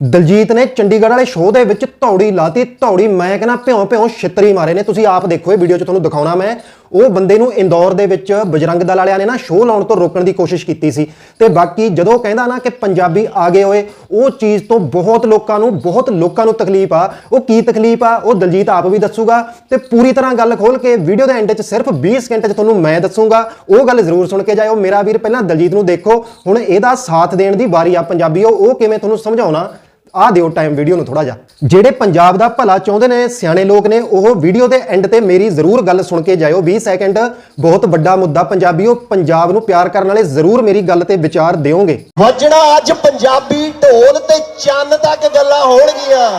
ਦਲਜੀਤ ਨੇ ਚੰਡੀਗੜ੍ਹ ਵਾਲੇ ਸ਼ੋਅ ਦੇ ਵਿੱਚ ਧੌੜੀ ਲਾਤੀ, ਧੌੜੀ ਮੈਂ ਕਹਿੰਦਾ ਭਿਉਂ ਭਿਉਂ ਛਿੱਤਰੀ ਮਾਰੇ ਨੇ। ਤੁਸੀਂ ਆਪ ਦੇਖੋ ਇਹ ਵੀਡੀਓ 'ਚ ਤੁਹਾਨੂੰ ਦਿਖਾਉਣਾ ਮੈਂ। ਉਹ ਬੰਦੇ ਨੂੰ ਇੰਦੌਰ ਦੇ ਵਿੱਚ ਬਜਰੰਗ ਦਲ ਵਾਲਿਆਂ ਨੇ ਨਾ ਸ਼ੋਅ ਲਾਉਣ ਤੋਂ ਰੋਕਣ ਦੀ ਕੋਸ਼ਿਸ਼ ਕੀਤੀ ਸੀ। ਤੇ ਬਾਕੀ ਜਦੋਂ ਕਹਿੰਦਾ ਨਾ ਕਿ ਪੰਜਾਬੀ ਆ ਗਏ ਹੋਏ, ਉਹ ਚੀਜ਼ ਤੋਂ ਬਹੁਤ ਲੋਕਾਂ ਨੂੰ, ਬਹੁਤ ਲੋਕਾਂ ਨੂੰ ਤਕਲੀਫ ਆ। ਉਹ ਕੀ ਤਕਲੀਫ ਆ, ਉਹ ਦਲਜੀਤ ਆਪ ਵੀ ਦੱਸੂਗਾ। ਤੇ ਪੂਰੀ ਤਰ੍ਹਾਂ ਗੱਲ ਖੋਲ ਕੇ ਵੀਡੀਓ ਦੇ ਐਂਡ 'ਚ ਸਿਰਫ 20 ਸਕਿੰਟ 'ਚ ਤੁਹਾਨੂੰ ਮੈਂ ਦੱਸੂਗਾ। ਉਹ ਗੱਲ ਜ਼ਰੂਰ ਸੁਣ ਕੇ ਜਾਇਓ। ਮੇਰਾ ਵੀਰ ਪਹਿਲਾਂ ਦਲਜੀਤ ਨੂੰ ਦੇਖੋ। ਹੁਣ ਇਹਦਾ ਸਾਥ ਦੇਣ ਦੀ ਵਾਰੀ ਆ ਪੰਜਾਬੀਓ। ਉਹ ਕਿਵੇਂ ਤੁਹਾਨੂੰ ਸਮਝਾਉਣਾ? ਆ ਦਿਓ ਟਾਈਮ ਵੀਡੀਓ ਨੂੰ ਥੋੜਾ ਜਿਹਾ। ਜਿਹੜੇ ਪੰਜਾਬ ਦਾ ਭਲਾ ਚਾਹੁੰਦੇ ਨੇ, ਸਿਆਣੇ ਲੋਕ ਨੇ, ਉਹ ਵੀਡੀਓ ਦੇ ਐਂਡ ਤੇ ਮੇਰੀ ਜ਼ਰੂਰ ਗੱਲ ਸੁਣ ਕੇ ਜਾਇਓ। 20 ਸੈਕਿੰਡ ਬਹੁਤ ਵੱਡਾ ਮੁੱਦਾ ਪੰਜਾਬੀਓ, ਪੰਜਾਬ ਨੂੰ ਪਿਆਰ ਕਰਨ ਵਾਲੇ ਜ਼ਰੂਰ ਮੇਰੀ ਗੱਲ ਤੇ ਵਿਚਾਰ ਦਿਓਗੇ। ਵੱਜਣਾ ਅੱਜ ਪੰਜਾਬੀ ਢੋਲ ਤੇ ਚੰਨ ਤੱਕ ਗੱਲਾਂ ਹੋਣਗੀਆਂ।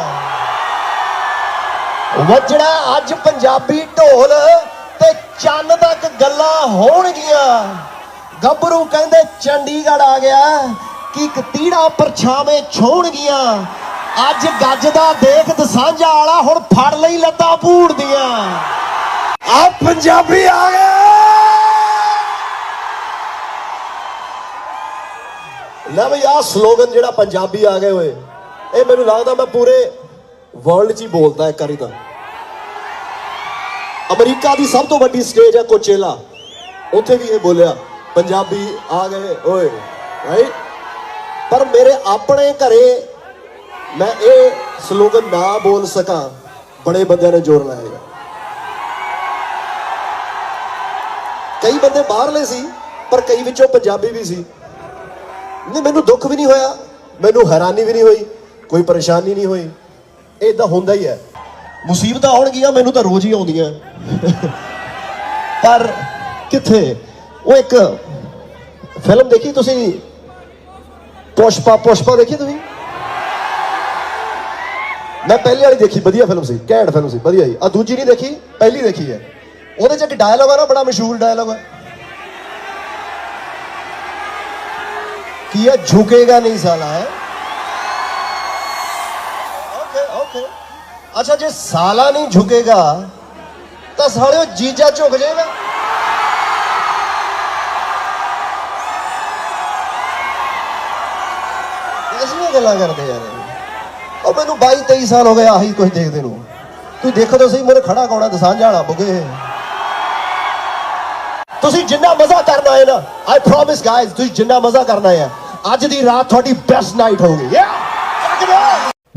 ਵੱਜਣਾ ਅੱਜ ਪੰਜਾਬੀ ਢੋਲ ਤੇ ਚੰਨ ਤੱਕ ਗੱਲਾਂ ਹੋਣਗੀਆਂ। ਗੱਭਰੂ ਕਹਿੰਦੇ ਚੰਡੀਗੜ੍ਹ ਆ ਗਿਆ। ਕਿ ਇੱਕ ਤੀੜਾ ਪਰਛਾਵੇਂ ਛੋਣਗੀਆਂ ਅੱਜ ਗੱਜਦਾ ਦੇਖ ਦਸਾਂਝਾ ਵਾਲਾ ਹੁਣ ਫੜ ਲਈ ਲੱਤਾਂ ਪੂੜਦੀਆਂ ਆ ਪੰਜਾਬੀ ਆ ਗਏ। ਲੈ ਬਈ ਆਹ ਸਲੋਗਨ ਜਿਹੜਾ ਪੰਜਾਬੀ ਆ ਗਏ ਹੋਏ ਇਹ ਮੈਨੂੰ ਲੱਗਦਾ ਮੈਂ ਪੂਰੇ ਵਰਲਡ 'ਚ ਹੀ ਬੋਲਦਾ ਇੱਕ ਵਾਰੀ ਤਾਂ। ਅਮਰੀਕਾ ਦੀ ਸਭ ਤੋਂ ਵੱਡੀ ਸਟੇਜ ਹੈ ਕੋਚੇਲਾ। ਉੱਥੇ ਵੀ ਇਹ ਬੋਲਿਆ ਪੰਜਾਬੀ ਆ ਗਏ ਓਏ ਰਾਈਟ ਪਰ ਮੇਰੇ ਆਪਣੇ ਘਰੇ ਮੈਂ ਇਹ ਸਲੋਗਨ ਨਾ ਬੋਲ ਸਕਾਂ, ਬੜੇ ਬੰਦਿਆਂ ਨੇ ਜ਼ੋਰ ਲਾਇਆ ਕਈ ਬੰਦੇ ਬਾਹਰਲੇ ਸੀ, ਪਰ ਕਈ ਵਿੱਚੋਂ ਪੰਜਾਬੀ ਵੀ ਸੀ। ਨਹੀਂ, ਮੈਨੂੰ ਦੁੱਖ ਵੀ ਨਹੀਂ ਹੋਇਆ, ਮੈਨੂੰ ਹੈਰਾਨੀ ਵੀ ਨਹੀਂ ਹੋਈ, ਕੋਈ ਪਰੇਸ਼ਾਨੀ ਨਹੀਂ ਹੋਈ। ਇਹ ਇਦਾਂ ਹੁੰਦਾ ਹੀ ਹੈ। ਮੁਸੀਬਤਾਂ ਆਉਣਗੀਆਂ ਮੈਨੂੰ ਤਾਂ ਰੋਜ਼ ਹੀ ਆਉਂਦੀਆਂ। ਪਰ ਕਿੱਥੇ? ਉਹ ਇੱਕ ਫਿਲਮ ਦੇਖੀ ਤੁਸੀਂ? ਪੁਸ਼ਪਾ ਪੁਸ਼ਪਾ ਦੇਖੀ ਤੁਸੀਂ? ਮੈਂ ਪਹਿਲੀ ਵਾਲੀ ਦੇਖੀ, ਵਧੀਆ ਫਿਲਮ ਸੀ, ਘੈਂਟ ਫਿਲਮ ਸੀ, ਵਧੀਆ ਹੀ ਆ ਦੂਜੀ ਨਹੀਂ ਦੇਖੀ, ਪਹਿਲੀ ਦੇਖੀ ਹੈ। ਉਹਦੇ ਚ ਇੱਕ ਡਾਇਲੌਗ ਆ ਨਾ, ਬੜਾ ਮਸ਼ਹੂਰ ਡਾਇਲੋਗ ਹੈ ਕੀ ਹੈ ਝੁਕੇਗਾ ਨਹੀਂ ਸਾਲਾ, ਹੈ? ਓਕੇ ਓਕੇ ਅੱਛਾ, ਜੇ ਸਾਲਾ ਨਹੀਂ ਝੁਕੇਗਾ, ਤਾਂ ਸਾਲਿਓ ਜੀਜਾ ਝੁਕ ਜਾਏਗਾ। ਐਸੀਆਂ ਗੱਲਾਂ ਕਰਦੇ ਯਾਰ। ਉਹ ਮੈਨੂੰ 22 23 ਸਾਲ ਹੋ ਗਏ ਆਹੀ ਕੁਝ ਦੇਖਦੇ ਨੂੰ। ਤੁਸੀਂ ਦੇਖੋ ਤਾਂ ਸਹੀ ਮੇਰੇ ਖੜਾ ਕੌਣਾ ਦਸਾਂਝ ਵਾਲਾ ਬੁਗੇ। ਤੁਸੀਂ ਜਿੰਨਾ ਮਜ਼ਾ ਕਰਨਾ ਹੈ ਨਾ ਆਈ ਪ੍ਰੋਮਿਸ ਗਾਇਜ਼ ਤੁਸੀਂ ਜਿੰਨਾ ਮਜ਼ਾ ਕਰਨਾ ਹੈ ਅੱਜ ਦੀ ਰਾਤ ਤੁਹਾਡੀ ਬੈਸਟ ਨਾਈਟ ਹੋਊਗੀ। ਯਾ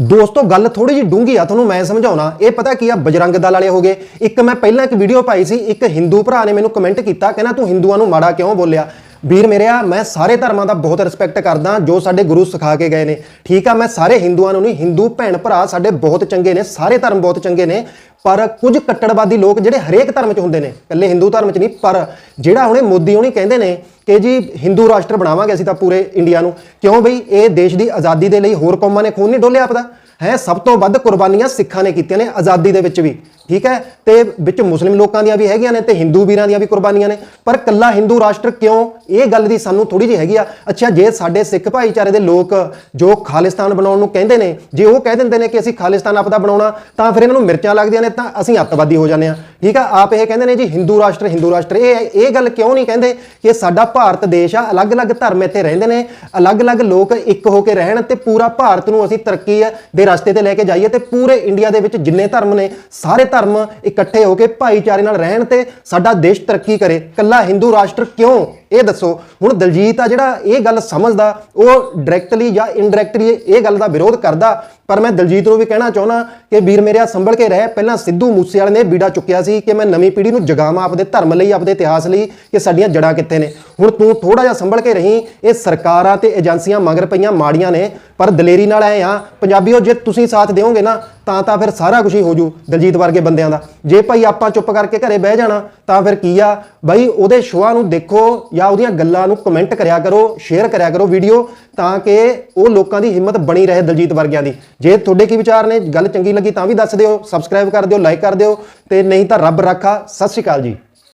ਦੋਸਤੋ, ਗੱਲ ਥੋੜੀ ਜੀ ਡੂੰਗੀ ਆ, ਤੁਹਾਨੂੰ ਮੈਂ ਸਮਝਾਉਣਾ। ਇਹ ਪਤਾ ਕੀ ਆ, ਬਜਰੰਗ ਦਲ ਵਾਲੇ ਹੋਗੇ ਇੱਕ ਮੈਂ ਪਹਿਲਾਂ ਇੱਕ ਵੀਡੀਓ ਪਾਈ ਸੀ, ਇੱਕ ਹਿੰਦੂ ਭਰਾ ਨੇ ਮੈਨੂੰ ਕਮੈਂਟ ਕੀਤਾ, ਕਹਿੰਦਾ ਤੂੰ ਹਿੰਦੂਆਂ ਨੂੰ ਮਾੜਾ ਕਿਉਂ ਬੋਲਿਆ? ਵੀਰ ਮੇਰਿਆ ਮੈਂ ਸਾਰੇ ਧਰਮਾਂ ਦਾ ਬਹੁਤ ਰਿਸਪੈਕਟ ਕਰਦਾ, ਜੋ ਸਾਡੇ ਗੁਰੂ ਸਿਖਾ ਕੇ ਗਏ ਨੇ। ਠੀਕ ਆ, ਮੈਂ ਸਾਰੇ ਹਿੰਦੂਆਂ ਨੂੰ ਨਹੀਂ, ਹਿੰਦੂ ਭੈਣ ਭਰਾ ਸਾਡੇ ਬਹੁਤ ਚੰਗੇ ਨੇ, ਸਾਰੇ ਧਰਮ ਬਹੁਤ ਚੰਗੇ ਨੇ, ਪਰ ਕੁਝ ਕੱਟੜਵਾਦੀ ਲੋਕ ਜਿਹੜੇ ਹਰੇਕ ਧਰਮ 'ਚ ਹੁੰਦੇ ਨੇ, ਇਕੱਲੇ ਹਿੰਦੂ ਧਰਮ 'ਚ ਨਹੀਂ, ਪਰ ਜਿਹੜਾ ਹੁਣੇ ਮੋਦੀ ਹੁਣੀ ਕਹਿੰਦੇ ਨੇ ਕਿ ਜੀ ਹਿੰਦੂ ਰਾਸ਼ਟਰ ਬਣਾਵਾਂਗੇ ਅਸੀਂ ਤਾਂ ਪੂਰੇ ਇੰਡੀਆ ਨੂੰ, ਕਿਉਂ ਬਈ ਇਹ ਦੇਸ਼ ਦੀ ਆਜ਼ਾਦੀ ਦੇ ਲਈ ਹੋਰ ਕੌਮਾਂ ਨੇ ਖੂਨ ਨਹੀਂ ਡੋਲਿਆ ਆਪਦਾ? ਹੈ, ਸਭ ਤੋਂ ਵੱਧ ਕੁਰਬਾਨੀਆਂ ਸਿੱਖਾਂ ਨੇ ਕੀਤੀਆਂ ਨੇ, ਆਜ਼ਾਦੀ ਦੇ ਵਿੱਚ ਵੀ, ਠੀਕ ਹੈ? ਤੇ ਵਿੱਚ ਮੁਸਲਿਮ ਲੋਕਾਂ ਦੀਆਂ ਵੀ ਹੈਗੀਆਂ ਨੇ ਤੇ ਹਿੰਦੂ ਵੀਰਾਂ ਦੀਆਂ ਵੀ ਕੁਰਬਾਨੀਆਂ ਨੇ। ਪਰ ਕੱਲਾ ਹਿੰਦੂ ਰਾਸ਼ਟਰ ਕਿਉਂ? ਇਹ ਗੱਲ ਦੀ ਸਾਨੂੰ ਥੋੜੀ ਜਿਹੀ ਹੈਗੀ ਆ। ਅੱਛਾ, ਜੇ ਸਾਡੇ ਸਿੱਖ ਭਾਈਚਾਰੇ ਦੇ ਲੋਕ ਜੋ ਖਾਲਿਸਤਾਨ ਬਣਾਉਣ ਨੂੰ ਕਹਿੰਦੇ ਨੇ, ਜੇ ਉਹ ਕਹਿ ਦਿੰਦੇ ਨੇ ਕਿ ਅਸੀਂ ਖਾਲਿਸਤਾਨ ਆਪਦਾ ਬਣਾਉਣਾ, ਤਾਂ ਫਿਰ ਇਹਨਾਂ ਨੂੰ ਮਿਰਚਾਂ ਲੱਗਦੀਆਂ ਨੇ, ਤਾਂ ਅਸੀਂ ਅੱਤਵਾਦੀ ਹੋ ਜਾਂਦੇ ਆ ਠੀਕ ਆ? ਆਪ ਇਹ ਕਹਿੰਦੇ ਨੇ ਜੀ, ਹਿੰਦੂ ਰਾਸ਼ਟਰ ਹਿੰਦੂ ਰਾਸ਼ਟਰ, ਇਹ ਇਹ ਗੱਲ ਕਿਉਂ ਨਹੀਂ ਕਹਿੰਦੇ ਕਿ ਸਾਡਾ ਭਾਰਤ ਦੇਸ਼ ਆ? ਅਲੱਗ-ਅਲੱਗ ਧਰਮ ਇੱਥੇ ਰਹਿੰਦੇ ਨੇ, ਅਲੱਗ-ਅਲੱਗ ਲੋਕ ਇੱਕ ਹੋ ਕੇ ਰਹਿਣ ਤੇ ਪੂਰਾ ਭਾਰਤ ਨੂੰ ਅਸੀਂ ਤਰੱਕੀ ਦੇ ਰਸਤੇ ਤੇ ਲੈ ਕੇ ਜਾਈਏ ਤੇ ਪੂਰੇ ਇੰਡੀਆ ਦੇ ਵਿੱਚ ਜਿੰਨੇ ਧਰਮ ਨੇ, ਸਾਰੇ ਧਰਮ ਇਕੱਠੇ ਹੋ ਕੇ ਭਾਈਚਾਰੇ ਨਾਲ ਰਹਿਣ ਤੇ ਸਾਡਾ ਦੇਸ਼ ਤਰੱਕੀ ਕਰੇ। ਕੱਲਾ ਹਿੰਦੂ ਰਾਸ਼ਟਰ ਕਿਉਂ? ਇਹ ਦੱਸੋ। ਹੁਣ ਦਲਜੀਤ ਆ ਜਿਹੜਾ ਇਹ ਗੱਲ ਸਮਝਦਾ, ਉਹ ਡਾਇਰੈਕਟਲੀ ਜਾਂ ਇਨਡਾਇਰੈਕਟਲੀ ਇਹ ਗੱਲ ਦਾ ਵਿਰੋਧ ਕਰਦਾ। ਪਰ ਮੈਂ ਦਲਜੀਤ ਨੂੰ ਵੀ ਕਹਿਣਾ ਚਾਹੁੰਦਾ ਕਿ ਵੀਰ ਮੇਰਿਆ ਸੰਭਲ ਕੇ ਰਹਿ। ਪਹਿਲਾਂ ਸਿੱਧੂ ਮੂਸੇਵਾਲੇ ਨੇ ਬੀੜਾ ਚੁੱਕਿਆ ਸੀ। ਕਿ ਮੈਂ ਨਵੀਂ ਪੀੜ੍ਹੀ ਨੂੰ ਜਗਾਵਾਂ ਆਪਦੇ ਧਰਮ ਲਈ, ਆਪਦੇ ਇਤਿਹਾਸ ਲਈ ਕਿ ਸਾਡੀਆਂ ਜੜਾਂ ਕਿੱਥੇ ਨੇ। ਹੁਣ ਤੂੰ ਥੋੜਾ ਜਿਹਾ ਸੰਭਲ ਕੇ ਰਹੀਂ, ਇਹ ਸਰਕਾਰਾਂ ਤੇ ਏਜੰਸੀਆਂ ਮਗਰ ਪਈਆਂ ਮਾੜੀਆਂ ਨੇ, ਪਰ ਦਲੇਰੀ ਨਾਲ ਆਏ ਆ। ਪੰਜਾਬੀਓ, ਜੇ ਤੁਸੀਂ ਸਾਥ ਦਿਓਗੇ ਨਾ ਤਾਂ ਤਾਂ ਫਿਰ ਸਾਰਾ ਕੁਝ ਹੀ ਹੋ ਜੂ ਦਲਜੀਤ ਵਰਗੇ ਬੰਦਿਆਂ ਦਾ। ਜੇ ਭਾਈ ਆਪਾਂ ਚੁੱਪ ਕਰਕੇ ਘਰੇ ਬਹਿ ਜਾਣਾ, ਤਾਂ ਫਿਰ ਕੀ ਆ? ਬਾਈ ਉਹਦੇ ਸ਼ੋਆਂ ਨੂੰ ਦੇਖੋ ਜਾਂ ਉਹਦੀਆਂ ਗੱਲਾਂ ਨੂੰ ਕਮੈਂਟ ਕਰਿਆ ਕਰੋ ਸ਼ੇਅਰ ਕਰਿਆ ਕਰੋ ਵੀਡੀਓ ਤਾਂ ਕਿ ਉਹ ਲੋਕਾਂ ਦੀ ਹਿੰਮਤ ਬਣੀ ਰਹੇ ਦਲਜੀਤ ਵਰਗਿਆਂ ਦੀ। ਜੇ ਤੁਹਾਡੇ ਕੀ ਵਿਚਾਰ ਨੇ, ਗੱਲ ਚੰਗੀ ਲੱਗੀ ਤਾਂ ਵੀ ਦੱਸ ਦਿਓ ਸਬਸਕ੍ਰਾਈਬ ਕਰ ਦਿਓ ਲਾਈਕ ਕਰ ਦਿਓ, ਤੇ ਨਹੀਂ ਤਾਂ ਰੱਬ ਰੱਖਾ। ਸਤਿ ਸ਼੍ਰੀ ਅਕਾਲ ਜੀ।